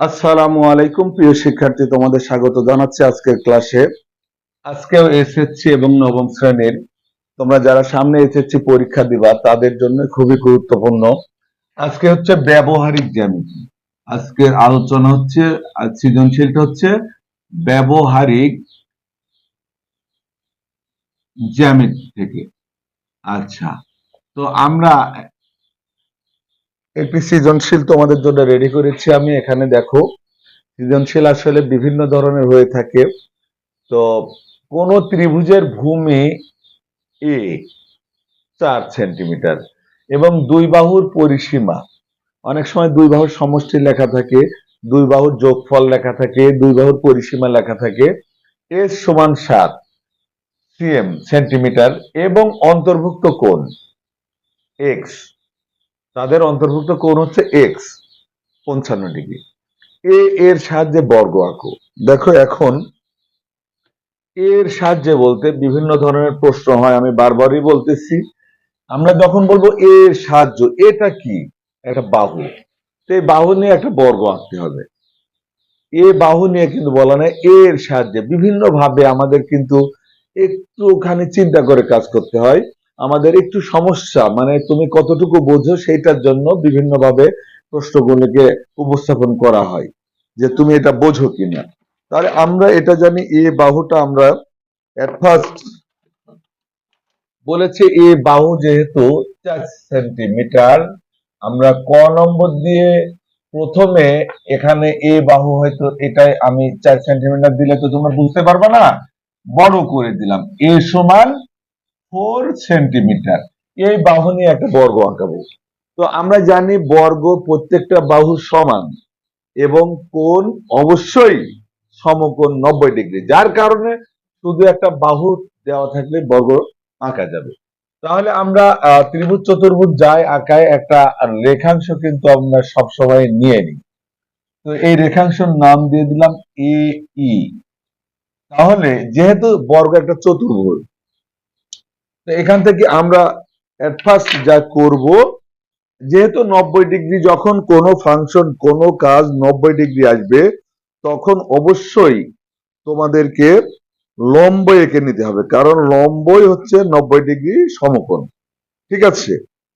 আসসালামু আলাইকুম, প্রিয় শিক্ষার্থী, তোমাদের স্বাগত জানাচ্ছি আজকের ক্লাসে। আজকেও এসএসসি এবং নবম শ্রেণির। তোমরা যারা সামনে এসএসসি পরীক্ষা দিবা, তাদের জন্য খুবই গুরুত্বপূর্ণ। আজকে হচ্ছে ব্যবহারিক জ্যামিতি। আজকের আলোচনা হচ্ছে সৃজনশীলটা হচ্ছে ব্যবহারিক জ্যামিতি থেকে। আচ্ছা তো আমরা একটি সৃজনশীল তোমাদের জন্য রেডি করেছি আমি। এখানে দেখো, সৃজনশীল আসলে বিভিন্ন ধরনের হয়ে থাকে। তো কোন ত্রিভুজের ভূমি এ চার সেন্টিমিটার এবং দুই বাহুর পরিসীমা। অনেক সময় দুই বাহুর সমষ্টি লেখা থাকে, দুই বাহুর যোগফল লেখা থাকে, দুই বাহুর পরিসীমা লেখা থাকে। এস সমান সাত সিএম সেন্টিমিটার এবং অন্তর্ভুক্ত কোণ এক্স তাদের অন্তর্ভুক্ত কোণ হচ্ছে এক্স পঞ্চান্ন ডিগ্রি। এ এর সাহায্যে বর্গ আঁকো। দেখো এখন এর সাহায্যে বলতে বিভিন্ন ধরনের প্রশ্ন হয়, আমি বারবারই বলতেছি। আমরা যখন বলব এর সাহায্য, এটা কি? একটা বাহু। তো এই বাহু নিয়ে একটা বর্গ আঁকতে হবে। এ বাহু নিয়ে কিন্তু বলা নেই এর সাহায্যে। বিভিন্ন ভাবে আমাদের কিন্তু একটুখানি চিন্তা করে কাজ করতে হয়। আমাদের একটু সমস্যা মানে তুমি কতটুকু বোঝো সেইটার জন্য বিভিন্নভাবে প্রশ্নগুলোকে উপস্থাপন করা হয়, যে তুমি এটা বোঝো কিনা। তাহলে আমরা এটা জানি, এ বাহুটা আমরা বলেছে, এ বাহু যেহেতু চার সেন্টিমিটার, আমরা ক নম্বর দিয়ে প্রথমে এখানে এ বাহু হয়তো এটাই আমি চার সেন্টিমিটার দিলে তো তোমরা বুঝতে পারবে না, বড় করে দিলাম, এ সমান ফোর সেন্টিমিটার। এই বাহু নিয়ে একটা বর্গ আঁকাবো তো আমরা জানি বর্গ প্রত্যেকটা বাহু সমান এবং কোন অবশ্যই সমকোণ নব্বই ডিগ্রি। যার কারণে শুধু একটা বাহু দেওয়া থাকলে বর্গ আঁকা যাবে। তাহলে আমরা ত্রিভুজ চতুর্ভুজ যাই আঁকায় একটা রেখাংশ কিন্তু আমরা সবসময় নিয়ে নিই। তো এই রেখাংশের নাম দিয়ে দিলাম এ ই। তাহলে যেহেতু বর্গ একটা চতুর্ভুজ তো এখান থেকে আমরা এট ফার্স্ট যা করব, যেহেতু নব্বই ডিগ্রি যখন কোনো ফাংশন কোনো কাজ নব্বই ডিগ্রি আসবে, তখন অবশ্যই তোমাদেরকে লম্ব এঁকে নিতে হবে, কারণ লম্বই হচ্ছে নব্বই ডিগ্রি সমকোণ, ঠিক আছে?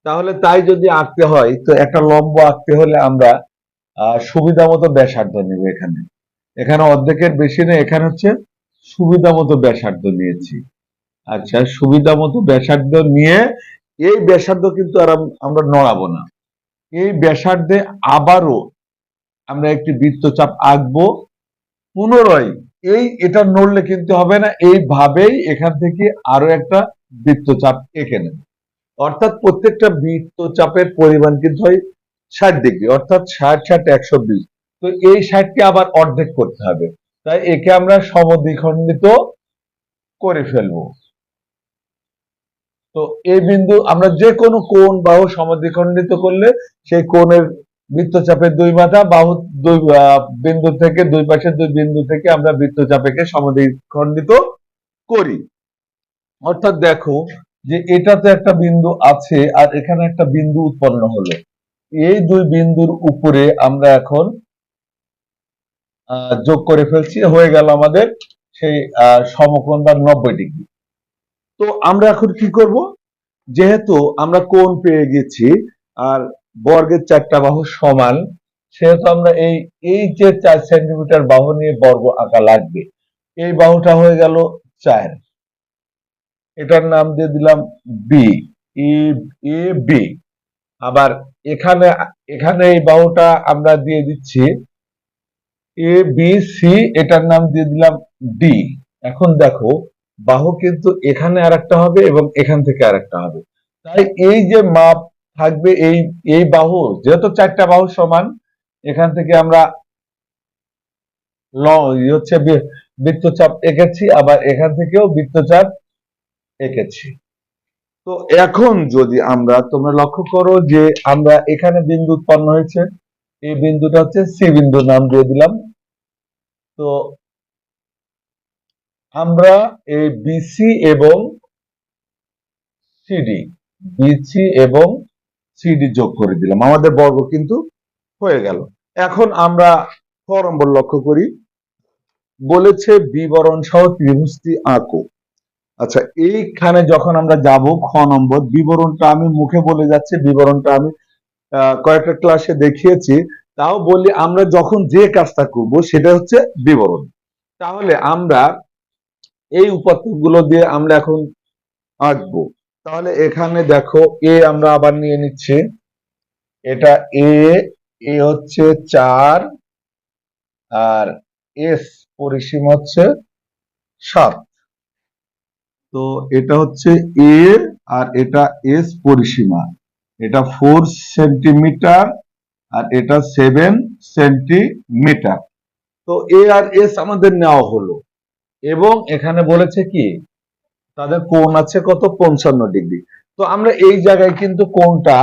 তাহলে তাই যদি আঁকতে হয়, তো একটা লম্ব আঁকতে হলে আমরা সুবিধা মতো ব্যাসার্ধ নিব এখানে। এখানে অর্ধেকের বেশি নেই এখানে হচ্ছে সুবিধা মতো ব্যাসার্ধ নিয়েছি। আচ্ছা সুবিধা মতো ব্যাসার্ধ নিয়ে এই ব্যাসার্ধ কিন্তু আর আমরা নড়াবো না। এই ব্যাসার্ধে আবারও আমরা একটি বৃত্তচাপ আঁকবো। পুনরায় এই এটা নড়লে কিন্তু হবে না, এইভাবেই এখান থেকে আরও একটা বৃত্তচাপ এঁকে নেব। অর্থাৎ প্রত্যেকটা বৃত্তচাপের পরিমাণ কিন্তু হয় ষাট ডিগ্রি, অর্থাৎ ষাট ষাট একশো বিশ। তো এই ষাটকে আবার অর্ধেক করতে হবে। তাই একে আমরা সমদ্বিখণ্ডিত করে ফেলব। তো এই বিন্দু আমরা যে কোনো কোণ বাহু সমদ্বিখণ্ডিত করলে সেই কোণের বৃত্তচাপের দুই মাথা বাহু দুই বিন্দু থেকে দুই পাশের দুই বিন্দু থেকে আমরা বৃত্তচাপেকে সমদ্বিখণ্ডিত করি। অর্থাৎ দেখো যে এটাতে একটা বিন্দু আছে আর এখানে একটা বিন্দু উৎপন্ন হলো। এই দুই বিন্দুর উপরে আমরা এখন যোগ করে ফেলছি, হয়ে গেল আমাদের সেই সমকোণ বা নব্বই ডিগ্রি। তো আমরা এখন কি করব? যেহেতু আমরা কোন পেয়ে গেছি আর বর্গের চারটা বাহু সমান, সেহেতু আমরা এই এই যে চার সেন্টিমিটার বাহু নিয়ে বর্গ আঁকা লাগবে। এই বাহুটা হয়ে গেল চার। এটার নাম দিয়ে দিলাম বি এ বি আবার এখানে এখানে এই বাহুটা আমরা দিয়ে দিচ্ছি এ বি সি এটার নাম দিয়ে দিলাম ডি এখন দেখো বাহু কিন্তু এখানে আরেকটা হবে এবং এখান থেকে আরেকটা হবে। তাই এই যে মাপ থাকবে এই এই বাহু, যেহেতু চারটা বাহু সমান, এখান থেকে আমরা হচ্ছে বৃত্তচাপ এঁকেছি, আবার এখান থেকেও বৃত্তচাপ এঁকেছি। তো এখন যদি আমরা, তোমরা লক্ষ্য করো যে আমরা এখানে বিন্দু উৎপন্ন হয়েছে, এই বিন্দুটা হচ্ছে সি বিন্দু নাম দিয়ে দিলাম। তো আমরা এই বিসি এবং সিডি বিসি এবং সিডি যোগ করে দিলাম। আমাদের বর্গ কিন্তু হয়ে গেল। এখন আমরা খ নম্বর লক্ষ্য করি। বলেছে বিবরণ সহ ত্রিভুজটি আঁকো। আচ্ছা এইখানে যখন আমরা যাব খ নম্বর বিবরণটা আমি মুখে বলে যাচ্ছি বিবরণটা আমি কয়েকটা ক্লাসে দেখিয়েছি। তাও বলি আমরা যখন যে কাজটা করব, সেটা হচ্ছে বিবরণ তাহলে আমরা এই উপাত্তগুলো দিয়ে আমরা এখন আঁকবো। তাহলে এখানে দেখো, এ আমরা আবার নিয়ে নিচ্ছি। এটা এ এ হচ্ছে চার, আর এস পরিসীমা হচ্ছে সাত। তো এটা হচ্ছে এ, আর এটা এস পরিসীমা। এটা ফোর সেন্টিমিটার, আর এটা সেভেন সেন্টিমিটার। তো এ আর এস আমাদের নেওয়া হলো। এবং এখানে বলেছে কি? তাদের কোণ আছে কত? পঞ্চান্ন ডিগ্রি। তো আমরা এই জায়গায় কিন্তু কোণটা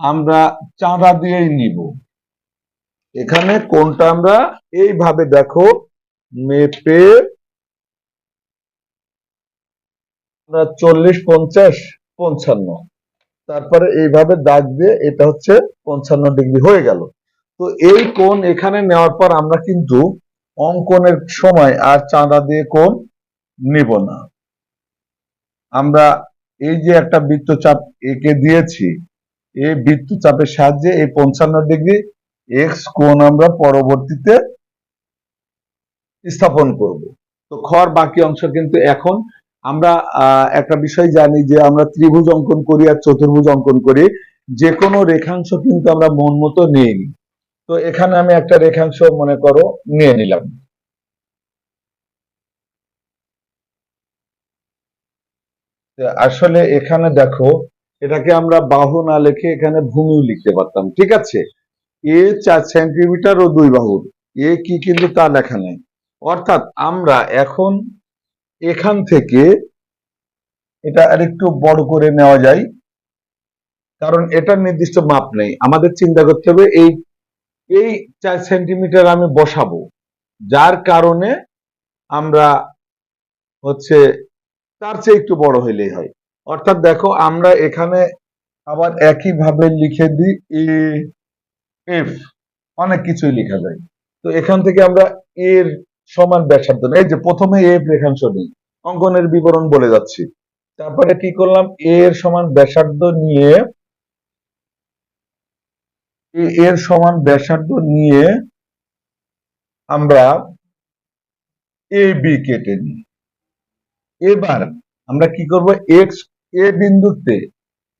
আমরা চাঁদা দিয়েই নিব। এখানে কোনটা আমরা এইভাবে দেখো, মেপে আমরা চল্লিশ, পঞ্চাশ, পঞ্চান্ন। তারপরে এইভাবে দাগ দিয়ে এটা হচ্ছে পঞ্চান্ন ডিগ্রি হয়ে গেল। তো এই কোণ এখানে নেওয়ার পর আমরা কিন্তু অঙ্কনের সময় আর চাঁদা দিয়ে কোন নিব না। আমরা এই যে একটা বৃত্তচাপ একে দিয়েছি, এই বৃত্তচাপের সাহায্যে এই পঞ্চান্ন ডিগ্রি এক্স কোণ আমরা পরবর্তীতে স্থাপন করব। তো খর বাকি অংশ কিন্তু এখন। আমরা একটা বিষয় জানি যে আমরা ত্রিভুজ অঙ্কন করি আর চতুর্ভুজ অঙ্কন করি। যে কোনো রেখাংশ কিন্তু আমরা মন মতো নিই তো এখানে আমি একটা রেখাংশ মনে করো নিয়ে নিলাম। আসলে এখানে দেখো, এটাকে আমরা বাহু না লিখে এখানে ভূমিও লিখতে পারতাম, ঠিক আছে? এ চার সেন্টিমিটার ও দুই বাহুর, এ কি কিন্তু তা লেখা নেই। অর্থাৎ আমরা এখন এখান থেকে এটা আরেকটু বড় করে নেওয়া যায়, কারণ এটার নির্দিষ্ট মাপ নেই। আমাদের চিন্তা করতে হবে এই এই চার সেন্টিমিটার আমি বসাবো। যার কারণে আমরা হচ্ছে তার চেয়ে একটু বড় হইলেই হয়। অর্থাৎ দেখো আমরা এখানে আবার একই ভাবে লিখে দিই এ এফ অনেক কিছুই লেখা যায়। তো এখান থেকে আমরা এর সমান ব্যাসার্ধ। এই যে প্রথমে এফ রেখাংশ নেই অঙ্কনের বিবরণ বলে যাচ্ছি। তারপরে কি করলাম? এর সমান ব্যাসার্ধ নিয়ে এর সমান ব্যাসার্ধ নিয়ে আমরা এ বি কেটে নিই। এবার আমরা কি করব? এক্স এ বিন্দুতে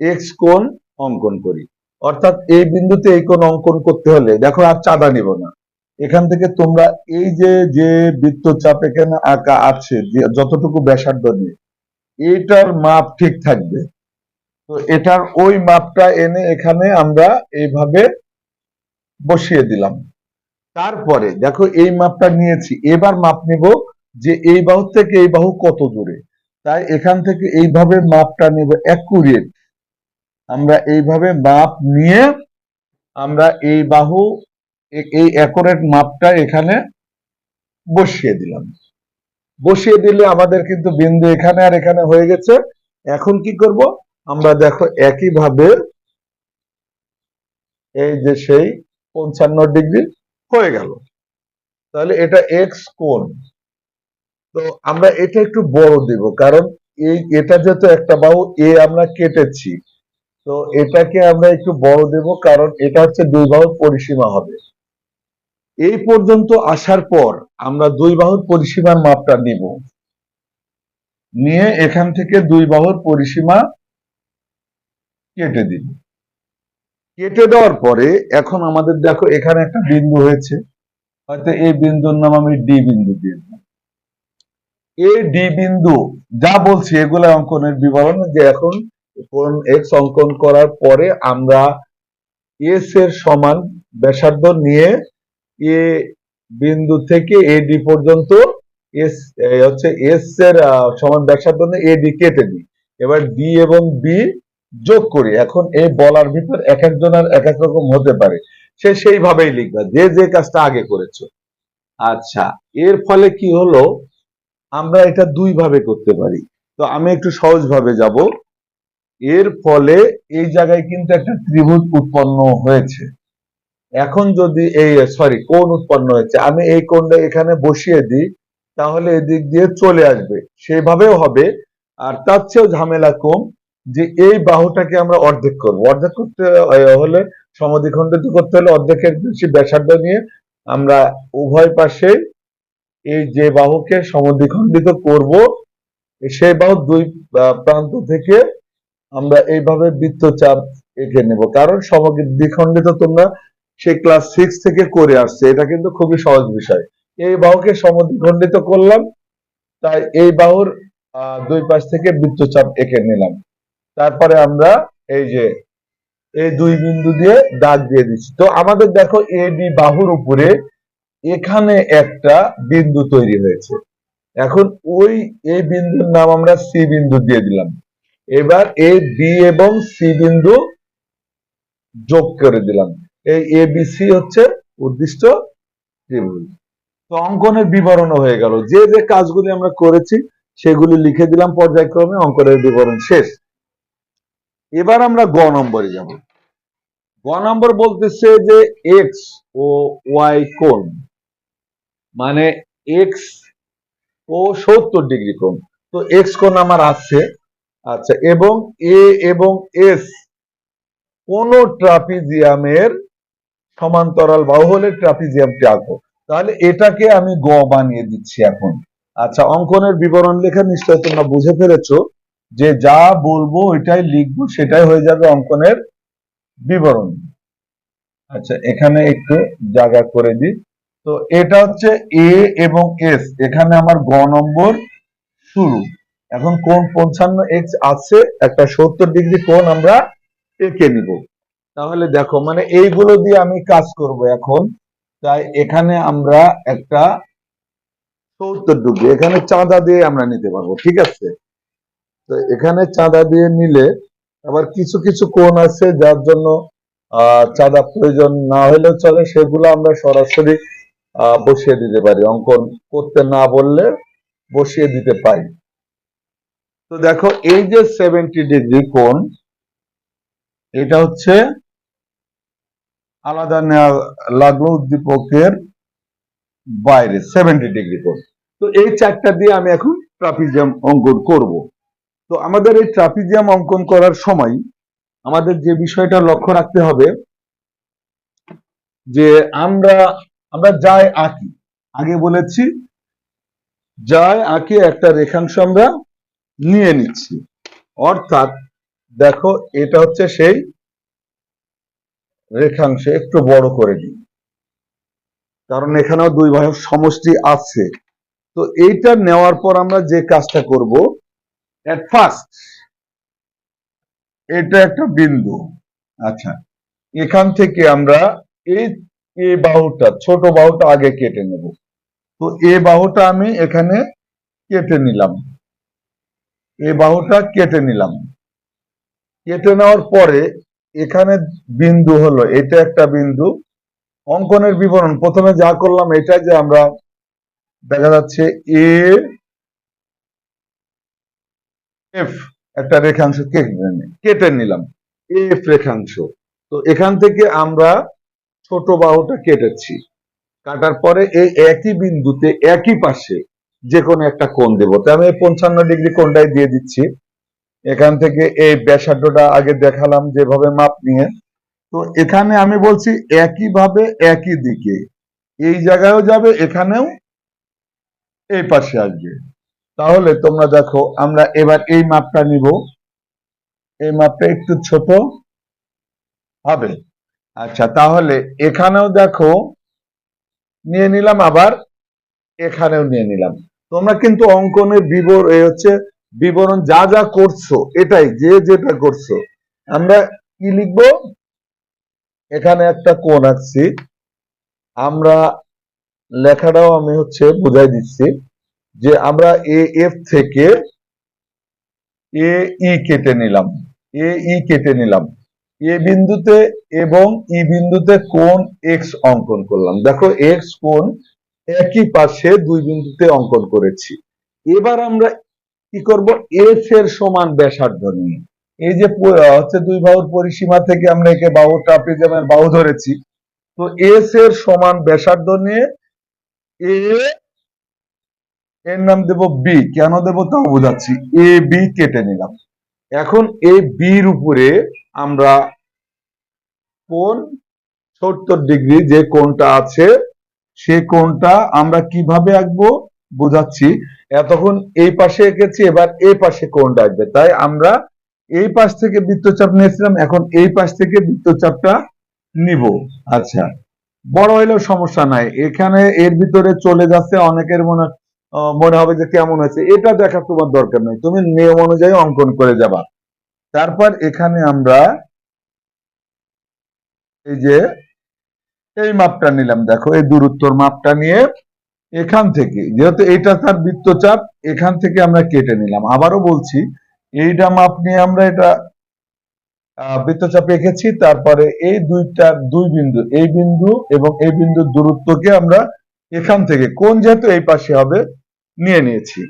এক্স কোণ অঙ্কন করি। অর্থাৎ এই বিন্দুতে এই কোণ অঙ্কন করতে হলে, দেখো আর চাঁদা নিব না। এখান থেকে তোমরা এই যে যে বৃত্তচাপ এখানে আঁকা আছে যতটুকু ব্যাসার্ধ নিয়ে, এটার মাপ ঠিক থাকবে। তো এটার ওই মাপটা এনে এখানে আমরা এইভাবে বসিয়ে দিলাম। তারপরে দেখো এই মাপটা নিয়েছি। এবার মাপ নিব যে এই বাহু থেকে এই বাহু কত দূরে। তাই এখান থেকে এইভাবে মাপটা নেব অ্যাকুরেট আমরা এইভাবে মাপ নিয়ে আমরা এই বাহু, এই অ্যাকুরেট মাপটা এখানে বসিয়ে দিলাম। বসিয়ে দিলে আমাদের কিন্তু বিন্দু এখানে আর এখানে হয়ে গেছে। এখন কি করব? আমরা দেখো একইভাবে এই যে সেই পঞ্চান্ন ডিগ্রি হয়ে গেল। তাহলে এটা এক্স কোণ। তো আমরা এটা একটু বড় দেব, কারণ এই এটা যেহেতু একটা বাহু, এ আমরা কেটেছি। তো এটাকে আমরা একটু বড় দেব, কারণ এটা হচ্ছে দুই বাহুর পরিসীমা হবে। এই পর্যন্ত আসার পর আমরা দুই বাহুর পরিসীমার মাপটা নিব। নিয়ে এখান থেকে দুই বাহুর পরিসীমা কেটে দিব। কেটে দেওয়ার পরে এখন আমাদের দেখো এখানে একটা বিন্দু হয়েছে। হয়তো এই বিন্দুর নাম আমি ডি বিন্দু দিয়ে এই ডি বিন্দু যা বলছি, এগুলো অঙ্কনের বিবরণ যে এখন কোন এক্স অঙ্কন করার পরে আমরা এস এর সমান ব্যাসার্ধ নিয়ে এ বিন্দু থেকে এ ডি পর্যন্ত এস হচ্ছে এস এর সমান ব্যাসার্ধ নিয়ে এ ডি কেটে দিই। এবার ডি এবং বি যোগ করি। এখন এই বলার ভিতর এক একজনের এক এক রকম হতে পারে। সে সেইভাবেই লিখবে। যে যে কাজটা আগে করেছ। আচ্ছা এর ফলে কি হলো? আমরা এটা দুই ভাবে করতে পারি। তো আমি একটু সহজ ভাবে যাব। এর ফলে এই জায়গায় কিন্তু একটা ত্রিভুজ উৎপন্ন হয়েছে। এখন যদি এই সরি কোন উৎপন্ন হয়েছে। আমি এই কোণটা এখানে বসিয়ে দিই, তাহলে এদিক দিয়ে চলে আসবে। সেভাবেও হবে। আর তার চেয়েও ঝামেলা কম। যে এই বাহুটাকে আমরা অর্ধেক করব। অর্ধেক করতে হলে সমদ্বিখণ্ডিত করতে হলে অর্ধেকের বেশি ব্যাসার্ধ নিয়ে আমরা উভয় পাশে এই যে বাহুকে সমদ্বিখণ্ডিত করব সেই বাহু দুই প্রান্ত থেকে আমরা এইভাবে বৃত্তচাপ এঁকে নেব। কারণ সমদ্বিখণ্ডিত তোমরা সেই ক্লাস সিক্স থেকে করে আসছে, এটা কিন্তু খুবই সহজ বিষয়। এই বাহুকে সমদ্বিখণ্ডিত করলাম, তাই এই বাহুর দুই পাশ থেকে বৃত্তচাপ এঁকে নিলাম। তারপরে আমরা এই যে, এই দুই বিন্দু দিয়ে দাগ দিয়ে দিচ্ছি। তো আমাদের দেখো এডি বাহুর উপরে এখানে একটা বিন্দু তৈরি হয়েছে। এখন ওই এই বিন্দুর নাম আমরা সি বিন্দু দিয়ে দিলাম। এবার এ বি এবং সি বিন্দু যোগ করে দিলাম। এই এ বি সি হচ্ছে উদ্দিষ্ট ত্রিভুজ। তো অঙ্কনের বিবরণ হয়ে গেল। যে যে কাজগুলি আমরা করেছি, সেগুলি লিখে দিলাম পর্যায়ক্রমে, অঙ্কনের বিবরণ শেষ। এবার আমরা গ নম্বরে যাব। গ নম্বর বলতেছে যে এক্স ও ওয়াই কোণ মানে এক্স ও সত্তর ডিগ্রি কোণ। তো এক্স কোণ আমার আছে আচ্ছা এবং এ এবং এস কোন ট্রাপিজিয়ামের সমান্তরাল বাহু হলে ট্রাপিজিয়ামটি আঁকো। তাহলে এটাকে আমি গ বানিয়ে দিচ্ছি এখন। আচ্ছা অঙ্কনের বিবরণ লেখা নিশ্চয় তোমরা বুঝে ফেলেছো। যে যা বলব, ওইটাই লিখব, সেটাই হয়ে যাবে অঙ্কনের বিবরণ। আচ্ছা এখানে একটু জায়গা করে দিই। তো এটা হচ্ছে এ এবং এস এখানে আমার গ নম্বর শুরু। এখন কোন পঞ্চান্ন এক্স আছে, একটা সত্তর ডিগ্রি কোন আমরা এঁকে নিব। তাহলে দেখো মানে এইগুলো দিয়ে আমি কাজ করব এখন। তাই এখানে আমরা একটা সত্তর ডিগ্রি, এখানে চাঁদা দিয়ে আমরা নিতে পারব, ঠিক আছে? তো এখানে চাঁদা দিয়ে নিলে আবার কিছু কিছু কোণ আছে যার জন্য চাঁদা প্রয়োজন না হলেও চলে, সেগুলো আমরা সরাসরি বসিয়ে দিতে পারি। অঙ্কন করতে না বললে বসিয়ে দিতে পারি তো দেখো, এই যে সেভেন্টি ডিগ্রি কোণ, এটা হচ্ছে আলাদা নেওয়া লাগল উদ্দীপকের বাইরে সেভেন্টি ডিগ্রি কোণ। তো এই চারটা দিয়ে আমি এখন ট্রাপিজিয়াম অঙ্কন করব। তো আমাদের এই ট্রাপিজিয়াম অঙ্কন করার সময় আমাদের যে বিষয়টা লক্ষ্য রাখতে হবে, যে আমরা আমরা যাই আঁকি। আগে বলেছি যাই আঁকি একটা রেখাংশ আমরা নিয়ে নিচ্ছি। অর্থাৎ দেখো, এটা হচ্ছে সেই রেখাংশ একটু বড় করে দিই। কারণ এখানেও দুই বাহুর সমষ্টি আছে। তো এইটা নেওয়ার পর আমরা যে কাজটা করব এট ফার্স্ট এটা একটা বিন্দু। আচ্ছা এখান থেকে আমরা এই এ বাহুটা, ছোট বাহুটা আগে কেটে নেব। তো এ বাহুটা আমি এখানে কেটে নিলাম। এ বাহুটা কেটে নিলাম। কেটে নেওয়ার পরে এখানে বিন্দু হলো, এটা একটা বিন্দু। অঙ্কনের বিবরণ, প্রথমে যা করলাম এটা যে আমরা দেখা যাচ্ছে এ এফ একটা রেখাংশ কেটে নিলাম। এফ রেখাংশ। তো এখান থেকে আমরা ছোট বাহুটা কেটেছি। কাটার পরে এই একই বিন্দুতে একই পাশে যে কোনো একটা কোণ দেবো। তো আমি পঞ্চান্ন ডিগ্রি কোণটাই দিয়ে দিচ্ছি। এখান থেকে এই ব্যাসার্ধটা আগে দেখালাম যেভাবে মাপ নিয়ে। তো এখানে আমি বলছি একই ভাবে একই দিকে। এই জায়গায়ও যাবে, এখানেও এই পাশে আসবে। তাহলে তোমরা দেখো, আমরা এবার এই মাপটা নিব। এই মাপটা একটু ছোট হবে। আচ্ছা তাহলে এখানেও দেখো, নিয়ে নিলাম আবার, এখানেও নিয়ে নিলাম। তোমরা কিন্তু অঙ্কনের বিবর এই হচ্ছে বিবরণ যা যা করছ, এটাই, যে যেটা করছ, আমরা কি লিখব? এখানে একটা কোণ আঁকছি। আমরা লেখাটাও আমি হচ্ছে বুঝাই দিচ্ছি। যে আমরা এ এফ থেকে এ ই কেটে নিলাম। এ ই কেটে নিলাম। এ বিন্দুতে এবং ই বিন্দুতে কোণ এক্স অঙ্কন করলাম। দেখো এক্স কোণ একই পাশে দুই বিন্দুতে অঙ্কন করেছি। এবার আমরা কি করব? এফ এর সমান ব্যাসার্ধ নিয়ে। এই যে হচ্ছে দুই বাহুর পরিসীমা থেকে আমরা একে বাহু ট্রাপিজিয়ামের বাহু ধরেছি। তো এস এর সমান ব্যাসার্ধ নিয়ে এ এর নাম দেব বি কেন দেব তাও বোঝাচ্ছি। এ বি কেটে নিলাম। এখন এ বির উপরে আমরা কোন সত্তর ডিগ্রি যে কোনটা আছে, সে কোনটা আমরা কীভাবে আঁকবো বোঝাচ্ছি। এতক্ষণ এই পাশে এঁকেছি, এবার এই পাশে কোণটা আঁকবে। তাই আমরা এই পাশ থেকে বৃত্তচাপ নিয়েছিলাম, এখন এই পাশ থেকে বৃত্তচাপটা নিব। আচ্ছা বড় হইলেও সমস্যা নাই। এখানে এর ভিতরে চলে যাচ্ছে অনেকের মনে মনে হবে যে কেমন হয়েছে। এটা দেখা তোমার দরকার নেই। তুমি নিয়ম অনুযায়ী অঙ্কন করে যাবা। তারপর এখানে আমরা এই যে, এই মাপটা নিলাম। দেখো, এই দূরত্বর মাপটা নিয়ে এখান থেকে, যেহেতু এটা তার বৃত্তচাপ, এখান থেকে আমরা কেটে নিলাম। আবারও বলছি, এইটা মাপ নিয়ে আমরা এটা বৃত্তচাপ রেখেছি। তারপরে এই দুইটা, দুই বিন্দু, এই বিন্দু এবং এই বিন্দুর দূরত্বকে আমরা এখান থেকে কোন যেহেতু এই পাশে হবে নিয়ে নিয়েছি।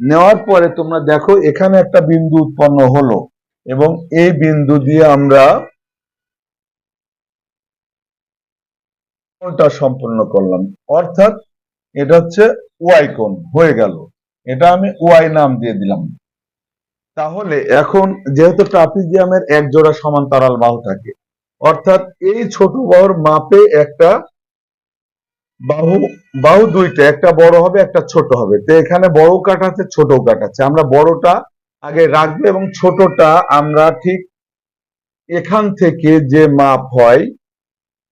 নেওয়ার পরে তোমরা দেখো, এখানে একটা বিন্দু উৎপন্ন হলো এবং এই বিন্দু দিয়ে আমরা সম্পূর্ণ করলাম। অর্থাৎ এটা হচ্ছে ওয়াই কোণ, হয়ে গেল। এটা আমি ওয়াই নাম দিয়ে দিলাম। তাহলে এখন যেহেতু ট্রাপিজিয়ামের এক জোড়া সমান্তরাল বাহু থাকে, অর্থাৎ এই ছোট বাহুর মাপে একটা বাহু বাহু দুইটা, একটা বড় হবে, একটা ছোট হবে। তো এখানে বড় কাট আছে, ছোট কাট আছে। আমরা বড়টা আগে রাখব এবং ছোটটা আমরা ঠিক এখান থেকে যে মাপ হয়,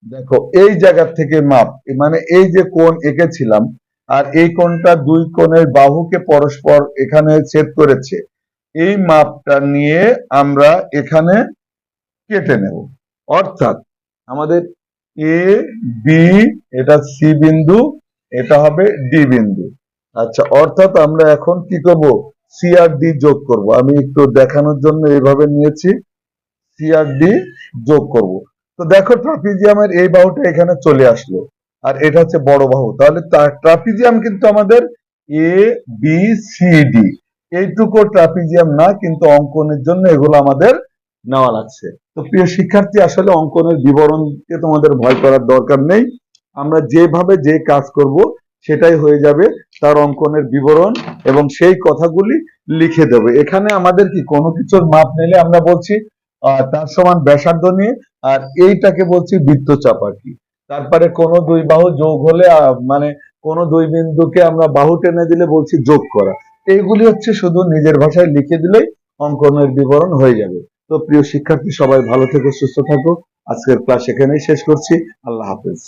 দেখো, এই জায়গা থেকে মাপ মানে এই যে কোণ এঁকেছিলাম, আর এই কোণটা দুই কোণের বাহুকে পরস্পর এখানে ছেদ করেছে, এই মাপটা নিয়ে আমরা এখানে কেটে নেব। অর্থাৎ আমাদের এ, বি, এটা সি বিন্দু এটা হবে ডি বিন্দু। আচ্ছা অর্থাৎ আমরা এখন কি করব? সি আর ডি যোগ করব। আমি একটু দেখানোর জন্য এইভাবে নিয়েছি। সি আর ডি যোগ করব। তো দেখো, ট্রাপিজিয়ামের এই বাহুটা এখানে চলে আসলো। আর এটা হচ্ছে বড় বাহু। তাহলে ট্রাপিজিয়াম কিন্তু আমাদের এ বি সি ডি এইটুকু ট্রাপিজিয়াম না, কিন্তু অঙ্কনের জন্য এগুলো আমাদের নেওয়া লাগছে। তো প্রিয় শিক্ষার্থী, আসলে অঙ্কনের বিবরণকে তোমাদের ভয় করার দরকার নেই। আমরা যেভাবে যে কাজ করব, সেটাই হয়ে যাবে তার অঙ্কনের বিবরণ এবং সেই কথাগুলি লিখে দেবে। এখানে আমাদের কি কোনো কিছুর মাপ নিলে আমরা বলছি তার সমান ব্যাসার্ধ নিয়ে, আর এইটাকে বলছি বৃত্তচাপ আর কি। তারপরে কোনো দুই বাহু যোগ হলে মানে কোনো দুই বিন্দুকে আমরা বাহু টেনে দিলে বলছি যোগ করা। এইগুলি হচ্ছে শুধু নিজের ভাষায় লিখে দিলেই অঙ্কনের বিবরণ হয়ে যাবে। তো প্রিয় শিক্ষার্থী, সবাই ভালো থেকো, সুস্থ থাকো। আজকের ক্লাস এখানেই শেষ করছি। আল্লাহ হাফেজ।